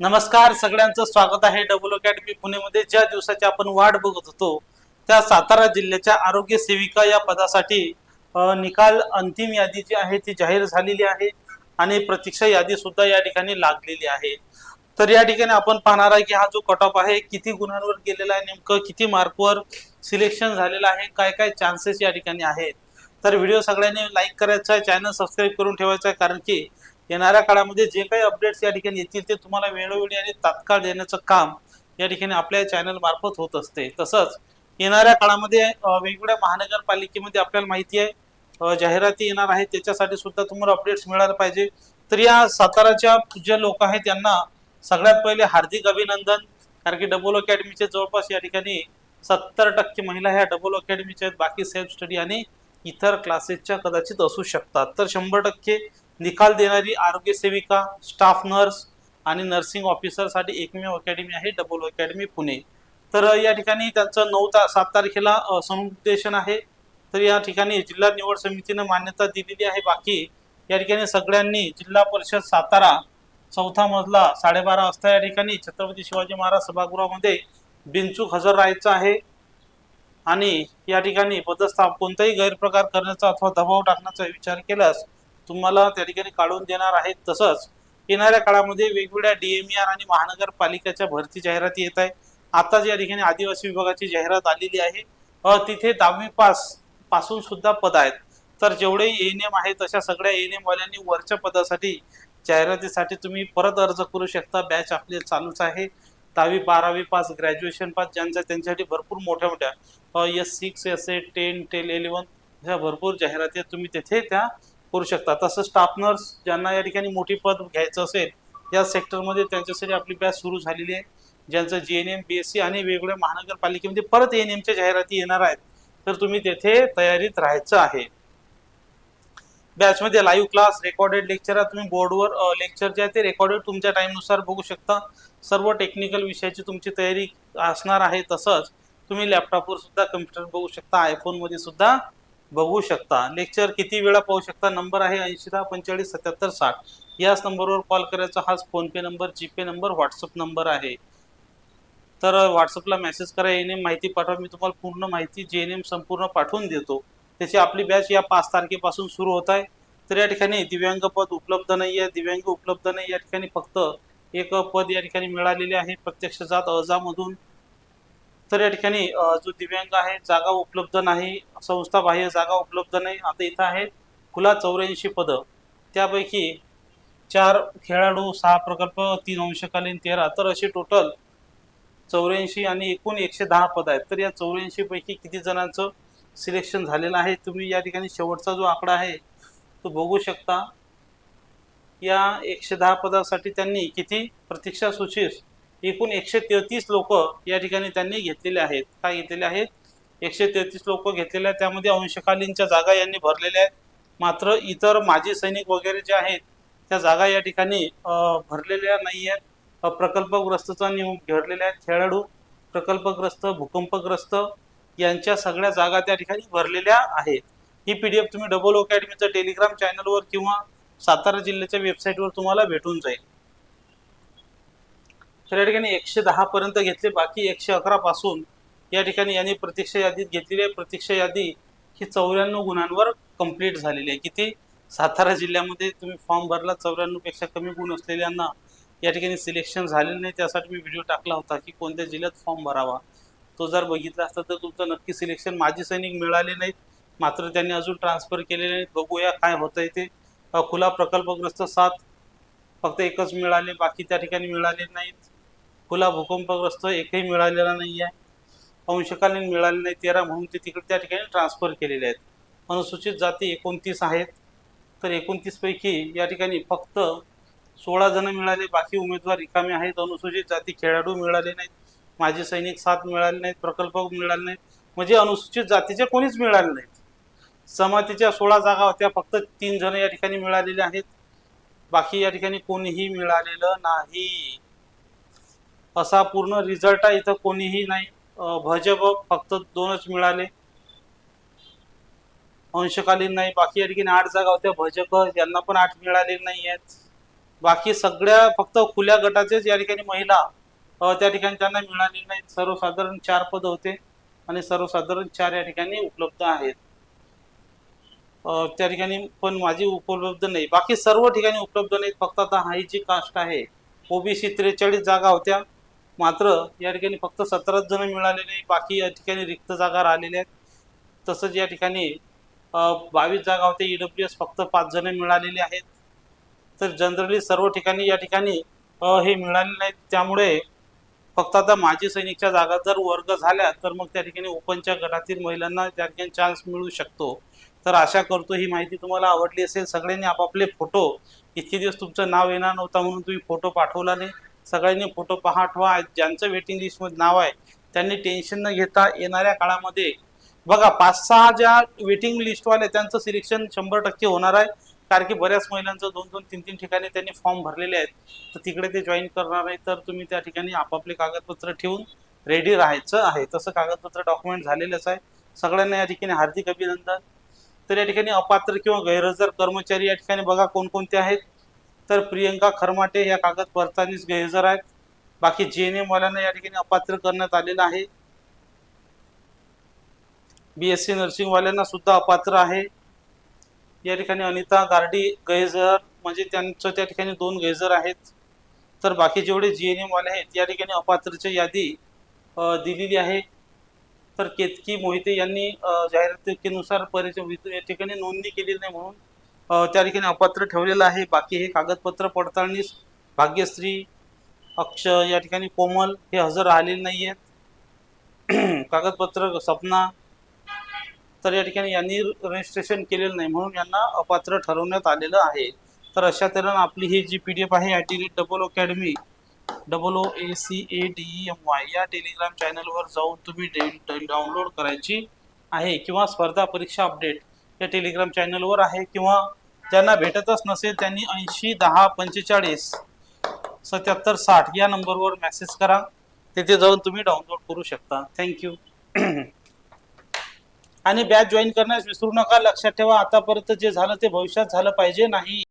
नमस्कार सगळ्यांचं स्वागत आहे डबल अकॅडमी पुणेमध्ये. ज्या दिवसाची आपण वाट बघत होतो त्या सातारा जिल्ह्याच्या आरोग्य सेविका या पदासाठी निकाल अंतिम यादी जी आहे ती जाहीर झालेली आहे आणि प्रतीक्षा यादी सुद्धा या ठिकाणी लागलेली आहे. तर या ठिकाणी आपण पाहणार आहे की हा जो कट ऑफ आहे किती गुणांवर गेलेला आहे नेमकं किती मार्कवर सिलेक्शन झालेलं आहे काय काय चान्सेस या ठिकाणी आहेत. तर व्हिडिओ सगळ्यांनी लाईक करायचा आहे चॅनल सबस्क्राईब करून ठेवायचा आहे कारण की येणाऱ्या काळामध्ये जे काही अपडेट्स या ठिकाणी येतील ते तुम्हाला वेळोवेळी आणि तात्काळ देण्याचं काम या ठिकाणी आपल्या चॅनल मार्फत होत असते. तसंच येणाऱ्या काळामध्ये वेगवेगळ्या महानगरपालिकेमध्ये आपल्याला माहिती आहे जाहिराती येणार आहेत त्याच्यासाठी सुद्धा तुम्हाला अपडेट्स मिळायला पाहिजे. तर या साताराच्या जे लोक आहेत त्यांना सगळ्यात पहिले हार्दिक अभिनंदन कारण की डबल अकॅडमीचे जवळपास या ठिकाणी सत्तर टक्के महिला ह्या डबल अकॅडमीच्या आहेत. बाकी सेल्फ स्टडी आणि इतर क्लासेसच्या कदाचित असू शकतात. तर शंभर टक्के निकाल देणारी आरोग्य सेविका स्टाफ नर्स आणि नर्सिंग ऑफिसरसाठी एकमेव अकॅडमी आहे डबल अकॅडमी पुणे. तर या ठिकाणी त्यांचं नऊ ता सात तारखेला समुपदेशन आहे. तर या ठिकाणी जिल्हा निवड समितीनं मान्यता दिलेली आहे. बाकी या ठिकाणी सगळ्यांनी जिल्हा परिषद सातारा चौथा मजला साडेबारा वाजता या ठिकाणी छत्रपती शिवाजी महाराज सभागृहामध्ये बिनचूक हजर राहायचं आहे. आणि या ठिकाणी पदस्थाप कोणताही गैरप्रकार करण्याचा अथवा दबाव टाकण्याचा विचार केल्यास तुम्हाला त्या ठिकाणी काढून देणार आहेत. तसंच येणाऱ्या काळामध्ये वेगवेगळ्या डीएमआर आणि महानगरपालिकेच्या भरती जाहिराती येत आहे आताच या ठिकाणी आदिवासी विभागाची जाहिरात आलेली आहे तिथे दहावी पासपासून सुद्धा पद आहेत. तर जेवढे एन एम आहेत तशा सगळ्या एन एम वाल्यांनी वरच्या पदासाठी जाहिरातीसाठी तुम्ही परत अर्ज करू शकता. बॅच आपले चालूच आहे. दहावी बारावी पास ग्रॅज्युएशन पास ज्यांचा त्यांच्यासाठी भरपूर मोठ्या मोठ्या S six S eight ten ten eleven ह्या भरपूर जाहिराती आहेत. तुम्ही तिथे त्या करू शकता तसं स्टाफ नर्स ज्यांना या ठिकाणी मोठी पद घ्यायचं असेल या सेक्टरमध्ये त्यांच्यासाठी आपली बॅच सुरू झालेली आहे. ज्यांचं G N M B S C आणि वेगवेगळ्या महानगरपालिकेमध्ये परत एन एमच्या जाहिराती येणार आहेत. तर तुम्ही तेथे तयारीत राहायचं आहे. बॅचमध्ये लाईव्ह क्लास रेकॉर्डेड लेक्चर तुम्ही बोर्डवर लेक्चर जे आहे ते रेकॉर्डेड तुमच्या टाईमनुसार बघू शकता. सर्व टेक्निकल विषयाची तुमची तयारी असणार आहे तसंच तुम्ही लॅपटॉपवर सुद्धा कम्प्युटर बघू शकता आयफोनमध्ये सुद्धा बघू शकता. लेक्चर किती वेळा पाहू शकता? नंबर आहे ऐंशी दहा पंचेचाळीस सत्याहत्तर साठ. याच नंबरवर कॉल करायचा. हाच PhonePe number GPay number WhatsApp number आहे. तर व्हॉट्सअपला मेसेज करा. एन एम माहिती पाठवा. मी तुम्हाला पूर्ण माहिती जे एन एम संपूर्ण पाठवून देतो. त्याची आपली बॅच या पाच तारखेपासून सुरू होत आहे. तर या ठिकाणी दिव्यांग पद उपलब्ध नाही आहे दिव्यांग उपलब्ध नाही. या ठिकाणी फक्त एक पद या ठिकाणी मिळालेले आहे. प्रत्यक्ष जात अजामधून तर या ठिकाणी जो दिव्यांग आहे जागा उपलब्ध नाही संस्था बाह्य जागा उपलब्ध नाही आता इथं आहेत खुला चौऱ्याऐंशी पदं. त्यापैकी चार खेळाडू सहा प्रकल्प तीन अंशकालीन तेरा तर असे टोटल चौऱ्याऐंशी आणि एकूण एकशे दहा पद आहेत. तर या चौऱ्याऐंशीपैकी किती जणांचं सिलेक्शन झालेलं आहे तुम्ही या ठिकाणी शेवटचा जो आकडा आहे तो बघू शकता. या एकशे दहा पदासाठी त्यांनी किती प्रतीक्षा सूचीस एकूण एकशे तेहतीस लोक या ठिकाणी त्यांनी घेतलेले आहेत. काय घेतलेले आहेत? एकशे तेहतीस लोक घेतलेले आहेत. त्यामध्ये अंशकालीनच्या जागा यांनी भरलेल्या आहेत. मात्र इतर माजी सैनिक वगैरे जे आहेत त्या जागा या ठिकाणी भरलेल्या नाही आहेत प्रकल्पग्रस्तचा नियम भरलेल्या आहेत. खेळाडू प्रकल्पग्रस्त भूकंपग्रस्त यांच्या सगळ्या जागा त्या ठिकाणी भरलेल्या आहेत. ही पी डी एफ तुम्ही डबल अकॅडमीचं टेलिग्राम चॅनलवर किंवा सातारा जिल्ह्याच्या वेबसाईटवर तुम्हाला भेटून जाईल. तर या ठिकाणी एकशे दहा पर्यंत घेतले. बाकी एकशे अकरा पासून या ठिकाणी यांनी प्रतीक्षा यादीत घेतलेली आहे. प्रतीक्षा यादी ही चौऱ्याण्णव गुणांवर कंप्लीट झालेली आहे. किती? सातारा जिल्ह्यामध्ये तुम्ही फॉर्म भरला चौऱ्याण्णवपेक्षा कमी गुण असलेल्यांना या ठिकाणी सिलेक्शन झालेलं नाही. त्यासाठी मी व्हिडिओ टाकला होता की कोणत्या जिल्ह्यात फॉर्म भरावा. तो जर बघितला असता तर तुमचं नक्की सिलेक्शन माजी सैनिक मिळाले नाहीत. मात्र त्यांनी अजून ट्रान्सफर केलेले नाहीत. बघूया काय होतं आहे ते खुला प्रकल्पग्रस्त सात फक्त एकच मिळाले. बाकी त्या ठिकाणी मिळाले नाहीत. खुला भूकंपग्रस्त एकही मिळालेला नाही आहे अंशकालीन मिळाले नाही तेरा म्हणून ते तिकडे त्या ठिकाणी ट्रान्सफर केलेले आहेत. अनुसूचित जाती एकोणतीस आहेत. तर एकोणतीसपैकी या ठिकाणी फक्त सोळा जण मिळाले बाकी उमेदवार रिकामे आहेत. अनुसूचित जाती खेळाडू मिळाले नाहीत. माजी सैनिक सात मिळाले नाहीत. प्रकल्प मिळाले नाहीत. म्हणजे अनुसूचित जातीचे कोणीच मिळाले नाहीत. जमातीच्या सोळा जागा होत्या. फक्त तीन जण या ठिकाणी मिळालेले आहेत. बाकी या ठिकाणी कोणीही मिळालेलं नाही. असा पूर्ण रिझल्ट आहे इथं कोणीही नाही. भजप फक्त दोनच मिळाले. अंशकालीन नाही बाकी या ठिकाणी आठ जागा होत्या. भजप यांना पण आठ मिळाले नाही आहेत. बाकी सगळ्या फक्त खुल्या गटाचेच या ठिकाणी महिला त्या ठिकाणी त्यांना मिळाली नाहीत. सर्वसाधारण चार पद होते आणि सर्वसाधारण चार या ठिकाणी उपलब्ध आहेत. त्या ठिकाणी पण माझी उपलब्ध नाही. बाकी सर्व ठिकाणी उपलब्ध नाहीत. फक्त आता हाय जी कास्ट आहे. ओबीसी त्रेचाळीस जागा होत्या. मात्र या ठिकाणी फक्त सतराच जण मिळाले नाही बाकी या ठिकाणी रिक्त जागा राहिलेल्या आहेत. तसंच या ठिकाणी बावीस जागा होत्या डब्ल्यू एस फक्त पाच जण मिळालेले आहेत. तर जनरली सर्व ठिकाणी या ठिकाणी हे मिळाले नाहीत त्यामुळे फक्त आता माजी सैनिकच्या जागा जर वर्ग झाल्या तर मग त्या ठिकाणी ओपनच्या गटातील महिलांना त्या ठिकाणी चान्स मिळू शकतो. तर आशा करतो ही माहिती तुम्हाला आवडली असेल. सगळ्यांनी आपापले फोटो इतके दिवस तुमचं नाव येणार नव्हता म्हणून तुम्ही फोटो पाठवला नाही. सगळ्यांनी फोटो पाठवा. ज्यांचं वेटिंग लिस्टमध्ये नाव आहे त्यांनी टेन्शन न घेता येणाऱ्या काळामध्ये बघा पाच सहा ज्या वेटिंग लिस्टवाले त्यांचं सिलेक्शन शंभर टक्के होणार आहे. कारण की बऱ्याच महिलांचं दोन दोन तीन तीन ठिकाणी त्यांनी फॉर्म भरलेले आहेत. तर तिकडे ते जॉईन करणार आहे तर तुम्ही त्या ठिकाणी आपापले कागदपत्र ठेवून रेडी राहायचं आहे. तसं कागदपत्र डॉक्युमेंट झालेलंच आहे. सगळ्यांना या ठिकाणी हार्दिक अभिनंदन. तर या ठिकाणी अपात्र किंवा गैरहजर कर्मचारी या ठिकाणी बघा कोणकोणते आहेत. तर प्रियंका खरमाटे या परतानीच गैरहजर आहेत. बाकी जी एन एम वाल्यांना या ठिकाणी अपात्र करण्यात आलेलं आहे. बी एस सी नर्सिंग वाल्यांना सुद्धा अपात्र आहे. या ठिकाणी अनिता गार्डी गैरहजर म्हणजे त्यांचं त्या ठिकाणी दोन गैरहजर आहेत. तर बाकी जेवढे जी एन एम वाले आहेत या ठिकाणी अपात्रची यादी दिलेली आहे. तर केतकी मोहिते यांनी जाहिरातीनुसार परिचय या ठिकाणी नोंदणी केलेली नाही म्हणून त्या ठिकाणी अपात्र ठेवलेलं आहे. बाकी हे कागदपत्र पडताळणीस भाग्यश्री अक्ष या ठिकाणी कोमल हे हजर राहिलेले नाही आहेत कागदपत्र सपना तर या ठिकाणी यांनी रजिस्ट्रेशन केलेलं नाही. म्हणून यांना अपात्र ठरवण्यात आलेलं आहे. तर अशा तऱ्हेनं आपली ही जी पी डी एफ आहे at D double academy double O A C A D E M Y या टेलिग्राम चॅनलवर जाऊन तुम्ही डाउनलोड करायची आहे किंवा स्पर्धा परीक्षा अपडेट या टेलिग्राम चॅनलवर आहे किंवा ज्यांना भेटतच नसेल त्यांनी ऐंशी दहा पंचेचाळीस सत्याहत्तर साठ या नंबरवर मेसेज करा. तिथे जाऊन तुम्ही डाउनलोड करू शकता. थँक्यू आणि बॅच जॉईन करण्यास विसरू नका. लक्षात ठेवा आतापर्यंत जे झालं ते भविष्यात झालं पाहिजे नाही.